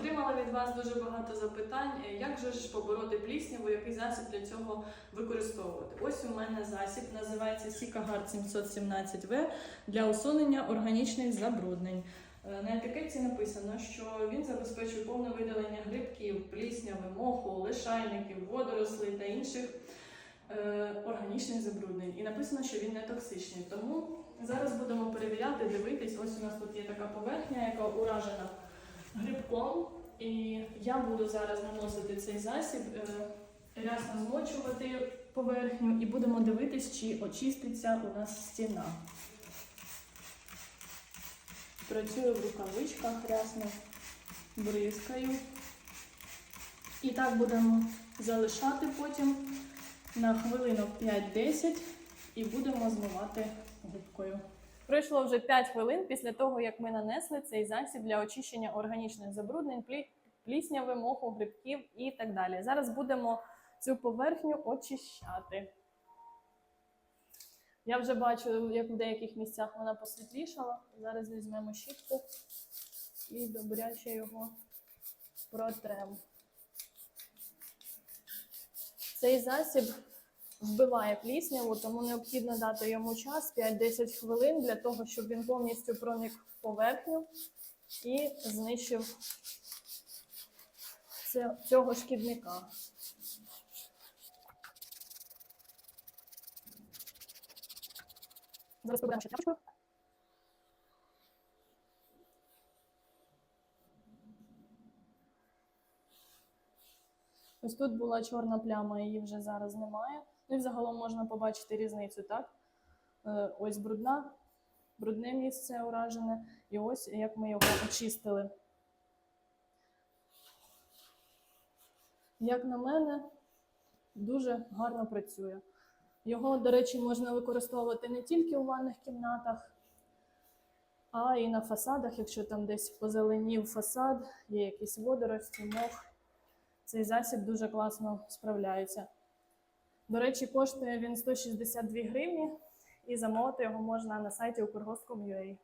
Отримала від вас дуже багато запитань, е, як же ж побороти плісняву, який засіб для цього використовувати. Ось у мене засіб називається Сікагар 717В для усунення органічних забруднень. Е, На етикетці написано, що він забезпечує повне видалення грибків, плісняви, моху, лишайників, водорослей та інших е, органічних забруднень. І написано, що він не токсичний. Тому зараз будемо перевіряти, дивитись. Ось у нас тут є така поверхня, яка уражена грибком. І я буду зараз наносити цей засіб, е, рясно змочувати поверхню і будемо дивитись, чи очиститься у нас стіна. Працюю в рукавичках рясно, бризкаю. І так будемо залишати потім на хвилинок 5-10 і будемо змивати губкою. Пройшло вже 5 хвилин після того, як ми нанесли цей засіб для очищення органічних забруднень, плі- плісняви, моху, грибків і так далі. Зараз будемо цю поверхню очищати. Я вже бачу, як в деяких місцях вона посвітлішала. Зараз візьмемо щітку і добряче його протремо. Цей засіб вбиває плісняву, тому необхідно дати йому час 5-10 хвилин для того, щоб він повністю проник в поверхню і знищив цього шкідника. Зараз приберемо ще тряпочкою. Ось тут була чорна пляма, її вже зараз немає. Ну і загалом можна побачити різницю, так? Е, Ось брудна, брудне місце уражене, і ось як ми його очистили. Як на мене, дуже гарно працює. Його, до речі, можна використовувати не тільки у ванних кімнатах, а і на фасадах, якщо там десь позеленів фасад, є якісь водорості, мох. Цей засіб дуже класно справляється. До речі, коштує він 162 гривні, і замовити його можна на сайті Укргостком.ua.